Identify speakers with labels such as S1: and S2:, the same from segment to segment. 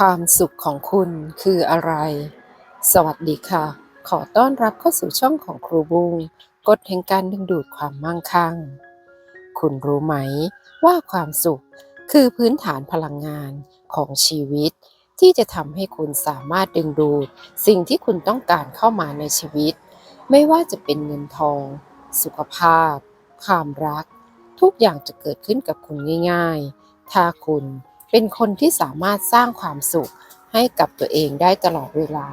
S1: ความสุขของคุณคืออะไร สวัสดีค่ะ ขอต้อนรับเข้าสู่ช่องของครูบุงกฎแห่งการดึงดูดความมั่งคั่ง คุณรู้ไหมว่าความสุขคือพื้นฐานพลังงานของชีวิต ที่จะทำให้คุณสามารถดึงดูด สิ่งที่คุณต้องการเข้ามาในชีวิต ไม่ว่าจะเป็นเงินทอง สุขภาพ ความรัก ทุกอย่างจะเกิดขึ้นกับคุณง่าย ๆ ถ้าคุณ เป็นคนที่สามารถสร้างความสุขให้กับตัวเองได้ตลอดเวลา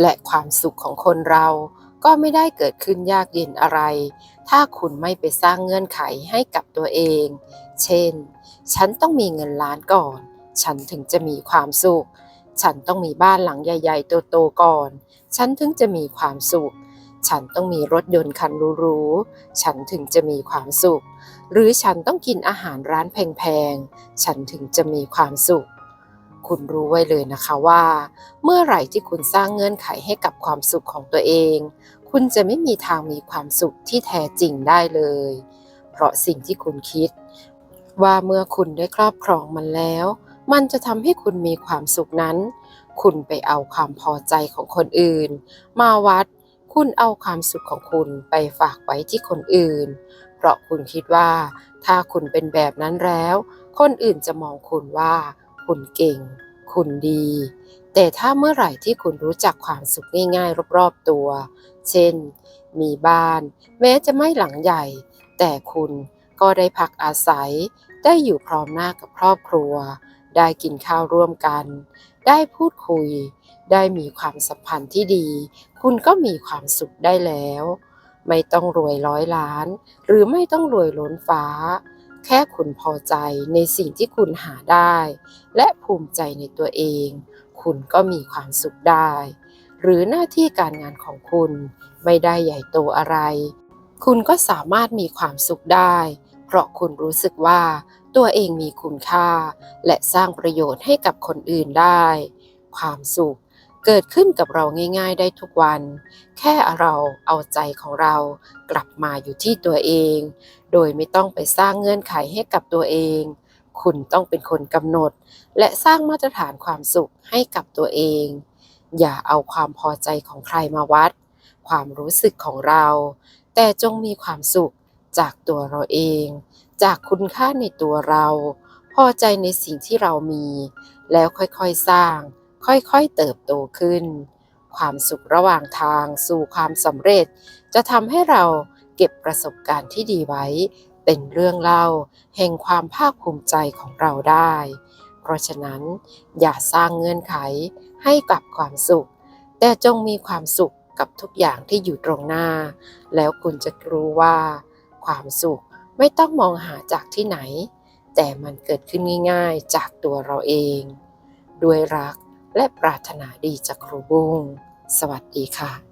S1: และความสุขของคนเราก็ไม่ได้เกิดขึ้นยากเย็นอะไร ถ้าคุณไม่ไปสร้างเงื่อนไขให้กับตัวเอง เช่น ฉันต้องมีเงินล้านก่อน ฉันถึงจะมีความสุข ฉันต้องมีบ้านหลังใหญ่ ๆ โตๆก่อน ฉันถึงจะมีความสุข ฉันต้องมีรถยนต์คันหรูๆ ฉันถึงจะมีความสุข หรือฉันต้องกินอาหารร้านแพงๆ ฉันถึงจะมีความสุข คุณรู้ไว้เลยนะคะว่า เมื่อไหร่ที่คุณสร้างเงื่อนไขให้กับความสุขของตัวเอง คุณจะไม่มีทางมีความสุขที่แท้จริงได้เลย เพราะสิ่งที่คุณคิด ว่าเมื่อคุณได้ครอบครองมันแล้ว มันจะทำให้คุณมีความสุขนั้น คุณไปเอาความพอใจของคนอื่น มาวัด คุณเอาความสุขของคุณไปฝากไว้ที่คนอื่น เพราะคุณคิดว่า ถ้าคุณเป็นแบบนั้นแล้ว คนอื่นจะมองคุณว่า คุณเก่ง คุณดี แต่ถ้าเมื่อไหร่ที่คุณรู้จักความสุขง่ายๆ รอบๆตัว เช่น มีบ้าน แม้จะไม่หลังใหญ่ แต่คุณก็ได้พักอาศัย ได้อยู่พร้อมหน้ากับครอบครัว ได้กินข้าวร่วมกัน ได้พูดคุย ได้มีความสัมพันธ์ที่ดี คุณก็มีความสุขได้แล้ว ไม่ต้องรวยร้อยล้าน หรือไม่ต้องรวยล้นฟ้า แค่คุณพอใจในสิ่งที่คุณหาได้ และภูมิใจในตัวเอง คุณก็มีความสุขได้ หรือหน้าที่การงานของคุณไม่ได้ใหญ่โตอะไร คุณก็สามารถมีความสุขได้ เพราะคุณรู้สึกว่า ตัวเองมีคุณค่า และสร้างประโยชน์ให้กับคนอื่นได้ ความสุขเกิดขึ้นกับเราง่ายๆได้ทุกวัน แค่เราเอาใจของเรากลับมาอยู่ที่ตัวเอง โดยไม่ต้องไปสร้างเงื่อนไขให้กับตัวเอง คุณต้องเป็นคนกำหนด และสร้างมาตรฐานความสุขให้กับตัวเอง อย่าเอาความพอใจของใครมาวัด ความรู้สึกของเรา แต่จงมีความสุขจากตัวเราเอง จากคุณค่าในตัวเรา พอใจในสิ่งที่เรามี แล้วค่อยๆสร้าง ค่อยๆเติบโตขึ้น ความสุขระหว่างทางสู่ความสำเร็จ จะทำให้เราเก็บประสบการณ์ที่ดีไว้ เป็นเรื่องเล่า แห่งความภาคภูมิใจของเราได้ เพราะฉะนั้นอย่าสร้างเงื่อนไขให้กับความสุข แต่จงมีความสุขกับทุกอย่างที่อยู่ตรงหน้า แล้วคุณจะรู้ว่า ความสุข ไม่ต้องมองหาจากที่ไหน แต่มันเกิดขึ้นง่ายๆ จากตัวเราเอง ด้วยรักและปรารถนาดีจากครูบุ้ง สวัสดีค่ะ